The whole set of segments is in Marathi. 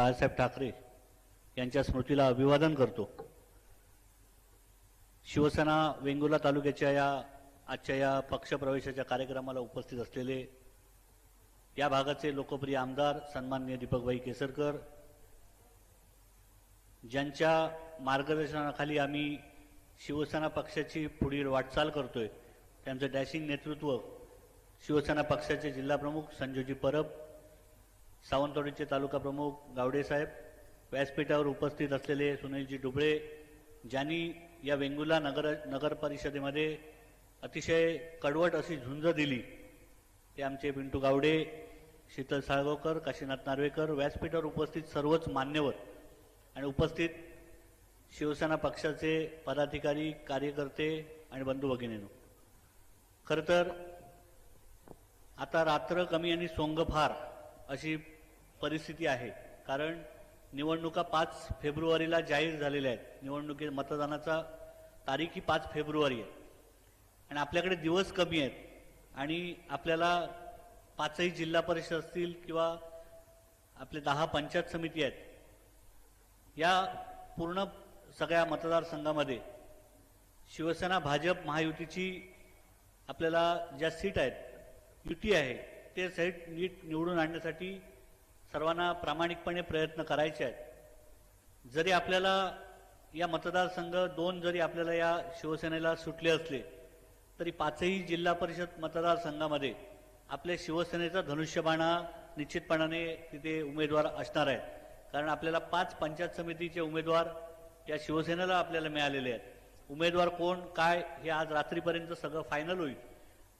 बाळासाहेब ठाकरे यांच्या स्मृतीला अभिवादन करतो. शिवसेना वेंगुर्ला तालुक्याच्या या आजच्या या पक्षप्रवेशाच्या कार्यक्रमाला उपस्थित असलेले या भागाचे लोकप्रिय आमदार सन्माननीय दीपकभाई केसरकर ज्यांच्या मार्गदर्शनाखाली आम्ही शिवसेना पक्षाची पुढील वाटचाल करतोय त्यांचं डॅशिंग नेतृत्व शिवसेना पक्षाचे जिल्हाप्रमुख संजूजी परब सावंतवाडीचे तालुका प्रमुख गावडे साहेब व्यासपीठावर उपस्थित असलेले सुनीलजी डुबळे ज्यांनी या वेंगुला नगर नगर परिषदेमध्ये अतिशय कडवट अशी झुंज दिली ते आमचे पिंटू गावडे शीतल साळगावकर काशीनाथ नार्वेकर व्यासपीठावर उपस्थित सर्वच मान्यवर आणि उपस्थित शिवसेना पक्षाचे पदाधिकारी कार्यकर्ते आणि बंधू भगिनीनो. खरं तर आता रात्र कमी आणि सोंग फार अशी परिस्थिती आहे. कारण निवडणुका पाच फेब्रुवारीला जाहीर झालेल्या आहेत. निवडणुकी मतदानाचा तारीख ही पाच फेब्रुवारी आहे. आणि आपल्याकडे दिवस कमी आहेत. आणि आपल्याला पाचही जिल्हा परिषद असतील किंवा आपले दहा पंचायत समिती आहेत. या पूर्ण सगळ्या मतदारसंघामध्ये शिवसेना भाजप महायुतीची आपल्याला ज्या सीट आहेत युती आहे ते सीट नीट निवडून आणण्यासाठी सर्वांना प्रामाणिकपणे प्रयत्न करायचे आहेत. जरी आपल्याला या मतदारसंघ दोन जरी आपल्याला या शिवसेनेला सुटले असले तरी पाचही जिल्हा परिषद मतदारसंघामध्ये आपल्या शिवसेनेचा धनुष्यबाणा निश्चितपणाने तिथे उमेदवार असणार आहेत. कारण आपल्याला पाच पंचायत समितीचे उमेदवार या शिवसेनेला आपल्याला मिळालेले आहेत. उमेदवार कोण काय हे आज रात्रीपर्यंत सगळं फायनल होईल.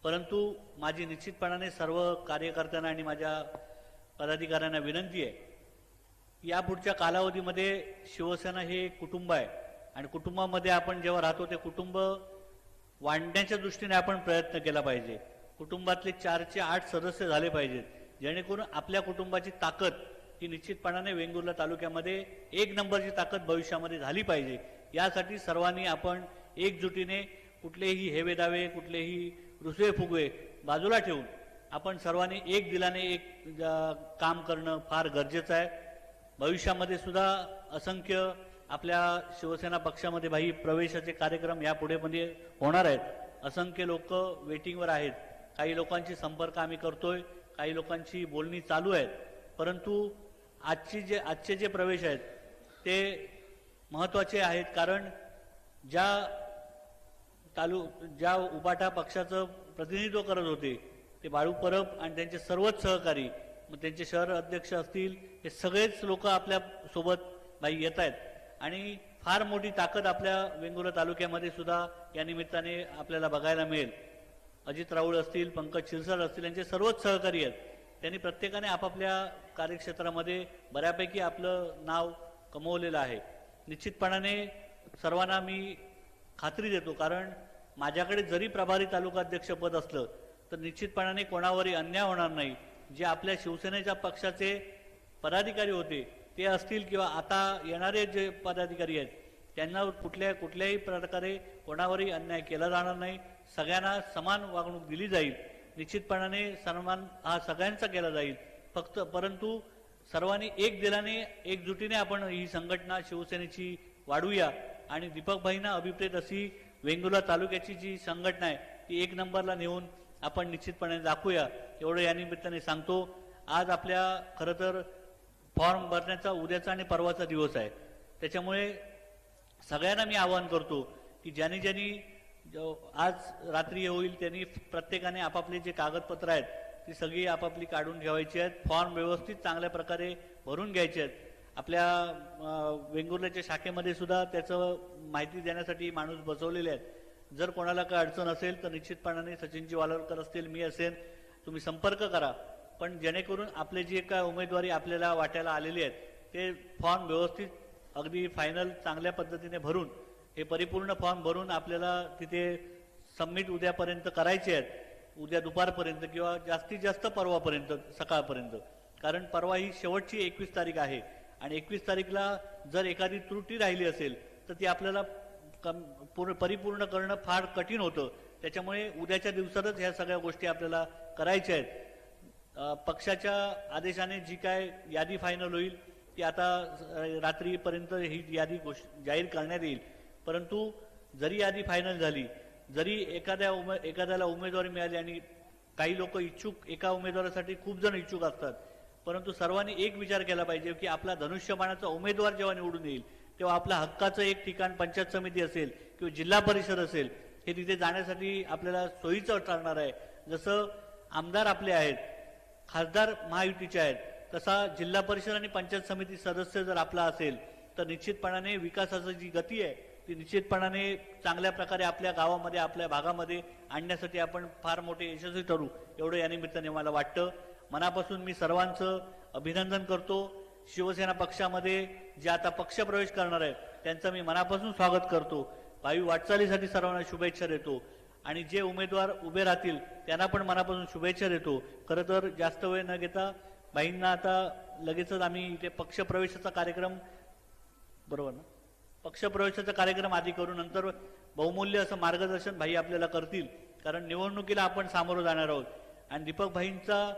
परंतु माझी निश्चितपणाने सर्व कार्यकर्त्यांना आणि माझ्या पदाधिकाऱ्यांना विनंती आहे. यापुढच्या कालावधीमध्ये शिवसेना हे कुटुंब आहे. आणि कुटुंबामध्ये आपण जेव्हा राहतो ते कुटुंब वाढण्याच्या दृष्टीने आपण प्रयत्न केला पाहिजे. कुटुंबातले चारचे आठ सदस्य झाले पाहिजेत. जेणेकरून आपल्या कुटुंबाची ताकद ही निश्चितपणाने वेंगुर्ला तालुक्यामध्ये एक नंबरची ताकद भविष्यामध्ये झाली पाहिजे. यासाठी सर्वांनी आपण एकजुटीने कुठलेही हेवेदावे कुठलेही रुसवे फुगवे बाजूला ठेवून आपण सर्वांनी एक दिलाने एक काम करणं फार गरजेचं आहे. भविष्यामध्ये सुद्धा असंख्य आपल्या शिवसेना पक्षामध्ये भाई प्रवेशाचे कार्यक्रम यापुढे म्हणजे होणार आहेत. असंख्य लोक वेटिंगवर आहेत. काही लोकांशी संपर्क आम्ही करतोय काही लोकांची बोलणी चालू आहेत. परंतु आजची जे आजचे जे प्रवेश आहेत ते महत्त्वाचे आहेत कारण ज्या तालु ज्या उपाटा पक्षाचं प्रतिनिधित्व करत होते ते बाळू परब आणि त्यांचे सर्वच सहकारी मग त्यांचे शहर अध्यक्ष असतील हे सगळेच लोक आपल्यासोबत बाई येत आहेत. आणि फार मोठी ताकद आपल्या वेंगुर्ला तालुक्यामध्ये सुद्धा या निमित्ताने आपल्याला बघायला मिळेल. अजित राऊळ असतील पंकज शिरसाट असतील यांचे सर्वच सहकारी आहेत. त्यांनी प्रत्येकाने आपापल्या कार्यक्षेत्रामध्ये बऱ्यापैकी आपलं नाव कमवलेलं आहे. निश्चितपणाने सर्वांना मी खात्री देतो कारण माझ्याकडे जरी प्रभारी तालुका अध्यक्षपद असलं तर निश्चितपणाने कोणावरही अन्याय होणार नाही. जे आपल्या शिवसेनेच्या पक्षाचे पदाधिकारी होते ते असतील किंवा आता येणारे जे पदाधिकारी आहेत त्यांना कुठल्या कुठल्याही प्रकारे कोणावरही अन्याय केला जाणार नाही. सगळ्यांना समान वागणूक दिली जाईल. निश्चितपणाने सन्मान हा सगळ्यांचा केला जाईल. फक्त परंतु सर्वांनी एक दिलाने एकजुटीने आपण ही संघटना शिवसेनेची वाढूया. आणि दीपकभाईंना अभिप्रेत अशी वेंगुला तालुक्याची जी संघटना आहे ती एक नंबरला नेऊन आपण निश्चितपणे दाखवूया. एवढं या निमित्ताने सांगतो आज आपल्या खरं तर फॉर्म भरण्याचा उद्याचा आणि परवाचा दिवस आहे. त्याच्यामुळे सगळ्यांना मी आवाहन करतो की ज्यांनी ज्यांनी आज रात्री होईल त्यांनी प्रत्येकाने आपापले जे कागदपत्र आहेत ती सगळी आपापली काढून ठेवायची आहेत. फॉर्म व्यवस्थित चांगल्या प्रकारे भरून घ्यायचे आहेत. आपल्या वेंगुर्ल्याच्या शाखेमध्ये सुद्धा त्याचं माहिती देण्यासाठी माणूस बसवलेले आहेत. जर कोणाला काय अडचण असेल तर निश्चितपणाने सचिनजी वालोरकर असतील मी असेल तुम्ही संपर्क करा. पण जेणेकरून आपले जे काय उमेदवारी आपल्याला वाटायला आलेली आहेत ते फॉर्म व्यवस्थित अगदी फायनल चांगल्या पद्धतीने भरून हे परिपूर्ण फॉर्म भरून आपल्याला तिथे सबमिट उद्यापर्यंत करायचे आहेत. उद्या दुपारपर्यंत किंवा जास्तीत जास्त परवापर्यंत सकाळपर्यंत. कारण परवा ही शेवटची एकवीस तारीख आहे. आणि एकवीस तारीखला जर एखादी त्रुटी राहिली असेल तर ती आपल्याला कम पूर्ण परिपूर्ण करणं फार कठीण होतं. त्याच्यामुळे उद्याच्या दिवसातच ह्या सगळ्या गोष्टी आपल्याला करायच्या आहेत. पक्षाच्या आदेशाने जी काय यादी फायनल होईल ती आता रात्रीपर्यंत ही यादी घोष जाहीर करण्यात येईल. परंतु जरी यादी फायनल झाली जरी एखाद्या उमे एखाद्याला उमेदवारी मिळाली आणि काही लोक इच्छुक एका उमेदवारासाठी खूप जण इच्छुक असतात परंतु सर्वांनी एक विचार केला पाहिजे की आपला धनुष्यबाणाचा उमेदवार जेव्हा निवडून येईल तेव्हा आपल्या हक्काचं एक ठिकाण पंचायत समिती असेल किंवा जिल्हा परिषद असेल हे तिथे जाण्यासाठी आपल्याला सोयीचं ठरणार आहे. जसं आमदार आपले आहेत खासदार महायुतीचे आहेत तसा जिल्हा परिषद आणि पंचायत समिती सदस्य जर आपला असेल तर निश्चितपणाने विकासाची जी गती आहे ती निश्चितपणाने चांगल्या प्रकारे आपल्या गावामध्ये आपल्या भागामध्ये आणण्यासाठी आपण फार मोठे यशस्वी ठरू एवढं या निमित्ताने मला वाटतं. मनापासून मी सर्वांचं अभिनंदन करतो. शिवसेना पक्षामध्ये जे आता पक्षप्रवेश करणार आहेत त्यांचं मी मनापासून स्वागत करतो. भावी वाटचालीसाठी सर्वांना शुभेच्छा देतो. आणि जे उमेदवार उभे राहतील त्यांना पण मनापासून शुभेच्छा देतो. खरं तर जास्त वेळ न घेता बाईंना आता लगेचच आम्ही इथे पक्षप्रवेशाचा कार्यक्रम बरोबर ना? पक्षप्रवेशाचा कार्यक्रम आधी करू नंतर बहुमूल्य असं मार्गदर्शन भाई आपल्याला करतील. कारण निवडणुकीला आपण सामोरं जाणार आहोत. आणि दीपक भाईंचा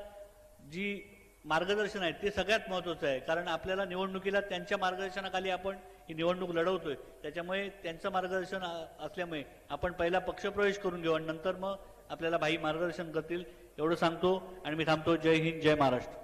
जी मार्गदर्शन आहे ते सगळ्यात महत्वाचं आहे. कारण आपल्याला निवडणुकीला त्यांच्या मार्गदर्शनाखाली आपण ही निवडणूक लढवतोय. त्याच्यामुळे त्यांचं मार्गदर्शन असल्यामुळे आपण पहिला पक्षप्रवेश करून घेऊ आणि नंतर मग आपल्याला भाई मार्गदर्शन करतील एवढं सांगतो आणि मी थांबतो. जय हिंद जय महाराष्ट्र.